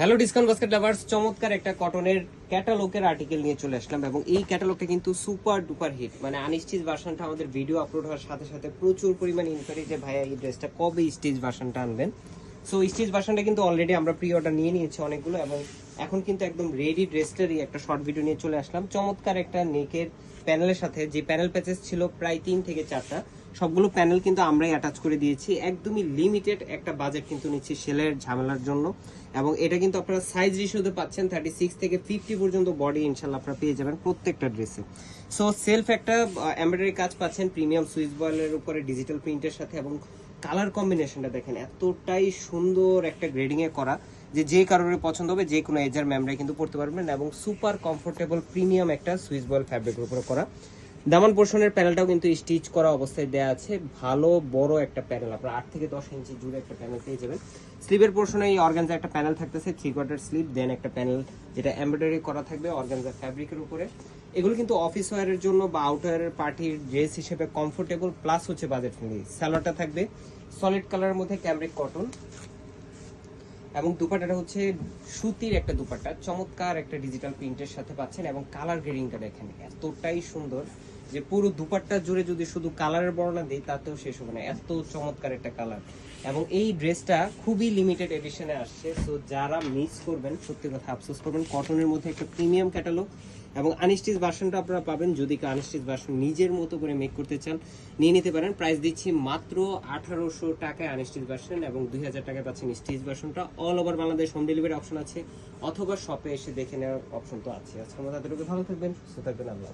Hello discount basket lovers চমৎকার একটা কটনের ক্যাটালগের আর্টিকেল নিয়ে চলে আসলাম এবং এই ক্যাটালগটা কিন্তু সুপার ডুপার হিট মানে আনস্টিচ ভার্সনটা আমাদের ভিডিও আপলোড হওয়ার সাথে সাথে প্রচুর পরিমাণে ইনকোয়ারি যে, ভাইয়া, এই ড্রেসটা কবে স্টিচ ভার্সনটা আনবেন? সো স্টিচ ভার্সনটা কিন্তু অলরেডি আমরা প্রি অর্ডার নিয়ে নিয়েছি অনেকগুলো এবং এখন কিন্তু একদম রেডি ড্রেসটারই একটা শর্ট ভিডিও নিয়ে চলে আসলাম। চমৎকার একটা নেকের প্যানেলের সাথে যে প্যানেল প্যাচেস ছিল প্রায় তিন থেকে চারটা সবগুলো প্যানেল কিন্তু আমরাই অ্যাটাচ করে দিয়েছি। একদমই লিমিটেড একটা বাজেট কিন্তু নিচ্ছি সেলের ঝামেলার জন্য। এবং এটা কিন্তু আপনারা সাইজ রেশিওতে পাচ্ছেন থার্টি সিক্স থেকে ফিফটি পর্যন্ত বডি ইনশাল্লাহ আপনারা পেয়ে যাবেন প্রত্যেকটা ড্রেসে সো সেলফ একটা এমব্রয়ডারি কাজ পাচ্ছেন প্রিমিয়াম সুইচ বয়েলের উপরে ডিজিটাল প্রিন্টের সাথে এবং কালার কম্বিনেশনটা দেখেন এতটাই সুন্দর একটা গ্রেডিংয়ে করা যে যে কারোর পছন্দ হবে যে কোনো এজার ম্যামরা কিন্তু পড়তে পারবেন এবং সুপার কমফোর্টেবল প্রিমিয়াম একটা সুইচ বয়েল ফ্যাব্রিকের উপরে করা। দামান পোর্শনের প্যানেলটাও কিন্তু স্টিচ করা অবস্থায় দেওয়া আছে। ভালো, বড় একটা প্যানেল। আপনার আট থেকে দশ ইঞ্চি জুড়ে একটা প্যানেল পেয়ে যাবেন। স্লিভের পোর্শনে এই অর্গানজা একটা প্যানেল থাকতেছে থ্রি কোয়ার্টার স্লিভ দেন একটা প্যানেল যেটা এমব্রয়ডারি করা থাকবে অর্গানজা ফ্যাব্রিকের উপরে। এগুলো কিন্তু অফিস ওয়ারের জন্য বা আউটওয়ারের পার্টির ড্রেস হিসেবে কমফোর্টেবল প্লাস হচ্ছে বাজেট ফ্রেন্ডলি স্যালোয়ারটা থাকবে সলিড কালারের মধ্যে ক্যামরিক কটন এবং দুপাটাটা হচ্ছে সুতির একটা দুপাটা। চমৎকার একটা ডিজিটাল প্রিন্টের সাথে পাচ্ছেন এবং কালার গ্রেডিংটা দেখেন, এতটাই সুন্দর। যে পুরো দুপাট্টা জুড়ে যদি শুধু কালারের বর্ণনা দিই, তাতেও শেষ হবে না। এত চমৎকার একটা কালার। এবং এই ড্রেসটা খুবই লিমিটেড এডিশনে আসছে। তো যারা মিস করবেন, সত্যি কথা আফসোস করবেন কটনের মধ্যে একটা প্রিমিয়াম ক্যাটালগ এবং আনস্টিচ ভার্সনটা আপনারা পাবেন। যদি কেউ আনস্টিচ ভার্সন নিজের মতো করে মেক করতে চান, নিয়ে নিতে পারেন। প্রাইস দিচ্ছি মাত্র আঠারোশো টাকায় আনস্টিচ ভার্সন এবং দুই হাজার টাকায় পাচ্ছেন stitch version all over Bangladesh home delivery option আছে, অথবা শপে এসে দেখে নেওয়ার অপশন তো আছে আজকের মতো এতটুকু ভালো থাকবেন, সুস্থ থাকবেন। আল্লাহ।